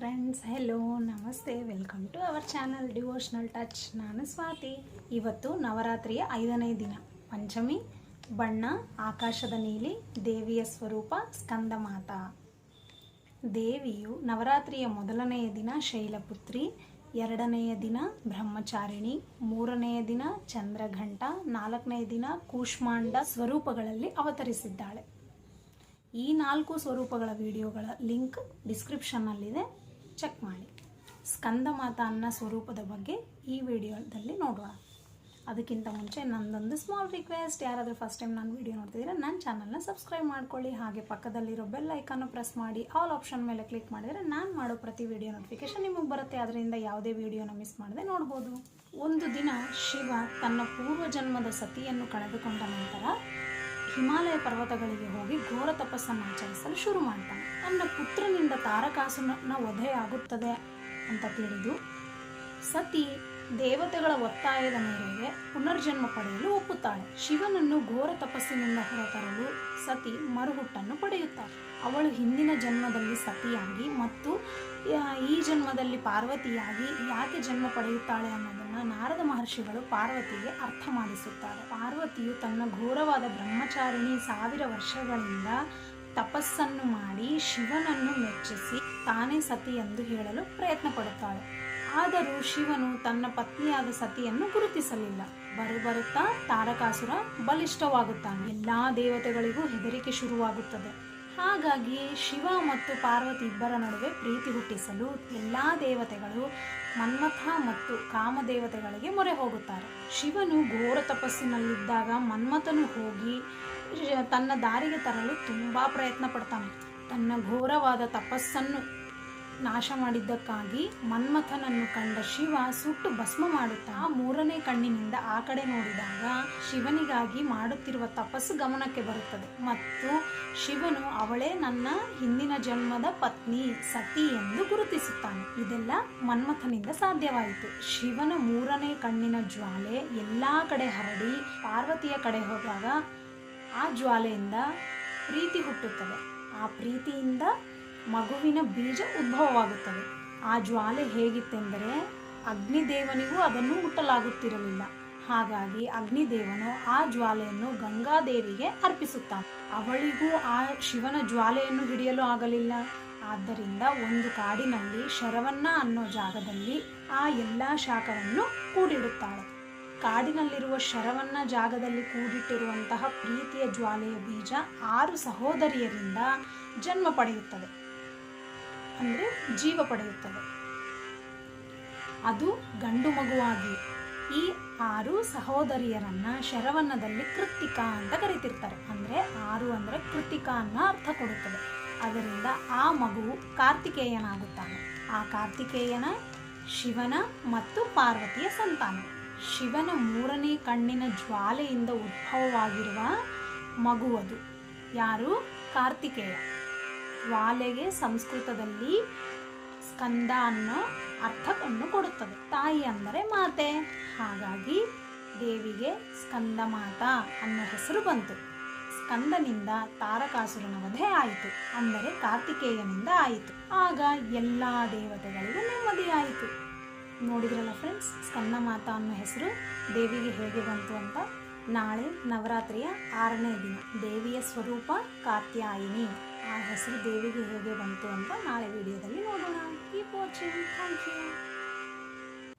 ನಮಸ್ತೆ. Welcome to our channel devotional touch ನಾನು ಸ್ವಾತಿ. ಇವತ್ತು ನವರಾತ್ರಿಯ ಐದನೇ ದಿನ. ಪಂಚಮಿ, ಬಣ್ಣ, ಆಕಾಶದ ನೀಲಿ, ದೇವಿಯ ಸ್ವರೂಪ, ಸ್ಕಂದ ಮಾತಾ. ದೇವಿಯು ನವರಾತ್ರಿಯ ಮೊದಲನೆಯ ದಿನ ಶೈಲಪುತ್ರಿ, ಎರಡನೆಯ ದಿನ ಬ್ರಹ್ಮಚಾರಿಣಿ, ಮೂರನೆಯ ದಿನ ಚಂದ್ರಘಂಟ ನಾಲ್ಕನೆಯ ದಿನ ಕೂಷ್ಮಾಂಡ ಸ್ವರೂಪಗಳಲ್ಲಿ ಅವತರಿಸಿದ್ದಾಳೆ. ಈ ನಾಲ್ಕು ಸ್ವರೂಪಗಳ ವಿಡಿಯೋಗಳ ಲಿಂಕ್ ಡಿಸ್ಕ್ರಿಪ್ಷನ್ನಲ್ಲಿದೆ. ಚೆಕ್ ಮಾಡಿ. ಸ್ಕಂದ ಮಾತಾ ಅನ್ನ ಸ್ವರೂಪದ ಬಗ್ಗೆ ಈ ವಿಡಿಯೋದಲ್ಲಿ ನೋಡೋಣ ಅದಕ್ಕಿಂತ ಮುಂಚೆ ನಂದೊಂದು ಸ್ಮಾಲ್ ರಿಕ್ವೆಸ್ಟ್ ಯಾರಾದರೂ ಫಸ್ಟ್ ಟೈಮ್ ನಾನು ವಿಡಿಯೋ ನೋಡ್ತಿದ್ದೀರಾ ನನ್ನ ಚಾನಲ್ನ ಸಬ್ಸ್ಕ್ರೈಬ್ ಮಾಡ್ಕೊಳ್ಳಿ. ಹಾಗೆ ಪಕ್ಕದಲ್ಲಿರೋ ಬೆಲ್ ಐಕಾನು ಪ್ರೆಸ್ ಮಾಡಿ. ಆಲ್ ಆಪ್ಷನ್ ಮೇಲೆ ಕ್ಲಿಕ್ ಮಾಡಿದರೆ ನಾನು ಮಾಡೋ ಪ್ರತಿ ವಿಡಿಯೋ ನೋಟಿಫಿಕೇಶನ್ ನಿಮಗೆ ಬರುತ್ತೆ. ಅದರಿಂದ ಯಾವುದೇ ವಿಡಿಯೋನ ಮಿಸ್ ಮಾಡದೆ ನೋಡ್ಬೋದು. ಒಂದು ದಿನ ಶಿವ ತನ್ನ ಪೂರ್ವ ಜನ್ಮದ ಸತಿಯನ್ನು ಕಳೆದುಕೊಂಡ ನಂತರ ಹಿಮಾಲಯ ಪರ್ವತಗಳಿಗೆ ಹೋಗಿ ಘೋರ ತಪಸ್ಸನ್ನು ಆಚರಿಸಲು ಶುರು ಮಾಡ್ತಾನೆ. ತನ್ನ ಪುತ್ರನಿಂದ ತಾರಕಾಸುರನ ವಧೆಯಾಗುತ್ತದೆ ಅಂತ ತಿಳಿದು ಸತಿ ದೇವತೆಗಳ ಒತ್ತಾಯದ ಮೇರೆಗೆ ಪುನರ್ಜನ್ಮ ಪಡೆಯಲು ಒಪ್ಪುತ್ತಾಳೆ. ಶಿವನನ್ನು ಘೋರ ತಪಸ್ಸಿನಿಂದ ಹೊರತರಲು ಸತಿ ಮರುಹುಟ್ಟನ್ನು ಪಡೆಯುತ್ತಾಳೆ. ಅವಳು ಹಿಂದಿನ ಜನ್ಮದಲ್ಲಿ ಸತಿಯಾಗಿ ಮತ್ತು ಈ ಜನ್ಮದಲ್ಲಿ ಪಾರ್ವತಿಯಾಗಿ ಯಾಕೆ ಜನ್ಮ ಪಡೆಯುತ್ತಾಳೆ ಅನ್ನೋದನ್ನು ನಾರದ ಮಹರ್ಷಿಗಳು ಪಾರ್ವತಿಗೆ ಅರ್ಥ ಮಾಡಿಸುತ್ತಾರೆ. ಪಾರ್ವತಿಯು ತನ್ನ ಘೋರವಾದ ಬ್ರಹ್ಮಚಾರಿಣಿ ಸಾವಿರ ವರ್ಷಗಳಿಂದ ತಪಸ್ಸನ್ನು ಮಾಡಿ ಶಿವನನ್ನು ಮೆಚ್ಚಿಸಿ ತಾನೇ ಸತಿ ಎಂದು ಹೇಳಲು ಪ್ರಯತ್ನ ಪಡುತ್ತಾಳೆ ಆದರೂ ಶಿವನು ತನ್ನ ಪತ್ನಿಯಾದ ಸತಿಯನ್ನು ಗುರುತಿಸಲಿಲ್ಲ. ಬರುಬರುತ್ತಾ ತಾರಕಾಸುರ ಬಲಿಷ್ಠವಾಗುತ್ತಾನೆ. ಎಲ್ಲಾ ದೇವತೆಗಳಿಗೂ ಹೆದರಿಕೆ ಶುರುವಾಗುತ್ತದೆ. ಹಾಗಾಗಿ ಶಿವ ಮತ್ತು ಪಾರ್ವತಿ ಇಬ್ಬರ ನಡುವೆ ಪ್ರೀತಿ ಹುಟ್ಟಿಸಲು ಎಲ್ಲಾ ದೇವತೆಗಳು ಮನ್ಮಥ ಮತ್ತು ಕಾಮದೇವತೆಗಳಿಗೆ ಮೊರೆ ಹೋಗುತ್ತಾರೆ. ಶಿವನು ಘೋರ ತಪಸ್ಸಿನಲ್ಲಿದ್ದಾಗ ಮನ್ಮಥನು ಹೋಗಿ ತನ್ನ ದಾರಿಗೆ ತರಲು ತುಂಬಾ ಪ್ರಯತ್ನ ಪಡ್ತಾನೆ. ತನ್ನ ಘೋರವಾದ ತಪಸ್ಸನ್ನು ನಾಶ ಮಾಡಿದ್ದಕ್ಕಾಗಿ ಮನ್ಮಥನನ್ನು ಕಂಡ ಶಿವ ಸುಟ್ಟು ಭಸ್ಮ ಮಾಡುತ್ತಾ ಮೂರನೇ ಕಣ್ಣಿನಿಂದ ಆ ಕಡೆ ನೋಡಿದಾಗ ಶಿವನಿಗಾಗಿ ಮಾಡುತ್ತಿರುವ ತಪಸ್ಸು ಗಮನಕ್ಕೆ ಬರುತ್ತದೆ. ಮತ್ತು ಶಿವನು ಅವಳೇ ನನ್ನ ಹಿಂದಿನ ಜನ್ಮದ ಪತ್ನಿ, ಸತಿ ಎಂದು ಗುರುತಿಸುತ್ತಾನೆ. ಇದೆಲ್ಲ ಮನ್ಮಥನಿಂದ ಸಾಧ್ಯವಾಯಿತು. ಶಿವನ ಮೂರನೇ ಕಣ್ಣಿನ ಜ್ವಾಲೆ ಎಲ್ಲಾ ಕಡೆ ಹರಡಿ ಪಾರ್ವತಿಯ ಕಡೆ ಹೋದಾಗ ಆ ಜ್ವಾಲೆಯಿಂದ ಪ್ರೀತಿ ಹುಟ್ಟುತ್ತದೆ. ಆ ಪ್ರೀತಿಯಿಂದ ಮಗುವಿನ ಬೀಜ ಉದ್ಭವವಾಗುತ್ತದೆ. ಆ ಜ್ವಾಲೆ ಹೇಗಿತ್ತೆಂದರೆ ಅಗ್ನಿದೇವನಿಗೂ ಅದನ್ನು ಮುಟ್ಟಲಾಗುತ್ತಿರಲಿಲ್ಲ. ಹಾಗಾಗಿ ಅಗ್ನಿದೇವನು ಆ ಜ್ವಾಲೆಯನ್ನು ಗಂಗಾದೇವಿಗೆ ಅರ್ಪಿಸುತ್ತಾನೆ. ಅವಳಿಗೂ ಆ ಶಿವನ ಜ್ವಾಲೆಯನ್ನು ಹಿಡಿಯಲು ಆಗಲಿಲ್ಲ. ಆದ್ದರಿಂದ ಒಂದು ಕಾಡಿನಲ್ಲಿ ಶರವನ್ನ ಅನ್ನೋ ಜಾಗದಲ್ಲಿ ಆ ಎಲ್ಲ ಶಾಖವನ್ನು ಕೂಡಿಡುತ್ತಾಳೆ. ಕಾಡಿನಲ್ಲಿರುವ ಶರವನ್ನ ಜಾಗದಲ್ಲಿ ಕೂಡಿಟ್ಟಿರುವಂತಹ ಪ್ರೀತಿಯ ಜ್ವಾಲೆಯ ಬೀಜ ಆರು ಸಹೋದರಿಯರಿಂದ ಜನ್ಮ ಪಡೆಯುತ್ತದೆ. ಅಂದರೆ ಜೀವ ಪಡೆಯುತ್ತದೆ. ಅದು ಗಂಡು ಮಗುವಾಗಿ ಈ ಆರು ಸಹೋದರಿಯರನ್ನ ಶರವನ್ನದಲ್ಲಿ ಕೃತಿಕಾ ಅಂತ ಕರಿತಿರ್ತಾರೆ. ಅಂದರೆ ಆರು ಅಂದರೆ ಕೃತಿಕಾ ಅನ್ನೋ ಅರ್ಥ ಕೊಡುತ್ತದೆ. ಅದರಿಂದ ಆ ಮಗುವು ಕಾರ್ತಿಕೇಯನಾಗುತ್ತಾನೆ. ಆ ಕಾರ್ತಿಕೇಯನ ಶಿವನ ಮತ್ತು ಪಾರ್ವತಿಯ ಸಂತಾನ. ಶಿವನ ಮೂರನೇ ಕಣ್ಣಿನ ಜ್ವಾಲೆಯಿಂದ ಉದ್ಭವವಾಗಿರುವ ಮಗುವದು ಯಾರು? ಕಾರ್ತಿಕೇಯ. ಜ್ವಾಲೆಗೆ ಸಂಸ್ಕೃತದಲ್ಲಿ ಸ್ಕಂದ ಅನ್ನೋ ಅರ್ಥವನ್ನು ಕೊಡುತ್ತದೆ. ತಾಯಿ ಅಂದರೆ ಮಾತೆ. ಹಾಗಾಗಿ ದೇವಿಗೆ ಸ್ಕಂದ ಮಾತಾ ಅನ್ನೋ ಹೆಸರು ಬಂತು. ಸ್ಕಂದನಿಂದ ತಾರಕಾಸುರನ ವಧೆ ಆಯಿತು. ಅಂದರೆ ಕಾರ್ತಿಕೇಯನಿಂದ ಆಯಿತು. ಆಗ ಎಲ್ಲ ದೇವತೆಗಳಿಗೂ ನೆಮ್ಮದಿ ಆಯಿತು. ನೋಡಿದ್ರಲ್ಲ ಫ್ರೆಂಡ್ಸ್ ಸ್ಕಂದ ಮಾತಾ ಅನ್ನೋ ಹೆಸರು ದೇವಿಗೆ ಹೇಗೆ ಬಂತು ಅಂತ? ನಾಳೆ ನವರಾತ್ರಿಯ ಆರನೇ ದಿನ, ದೇವಿಯ ಸ್ವರೂಪ ಕಾತ್ಯಾಯಿನಿ. ಆ ಹೆಸರು ದೇವಿಗೆ ಹೇಗೆ ಬಂತು ಅಂತ ನಾಳೆ ವಿಡಿಯೋದಲ್ಲಿ ನೋಡೋಣ. Keep watching thank you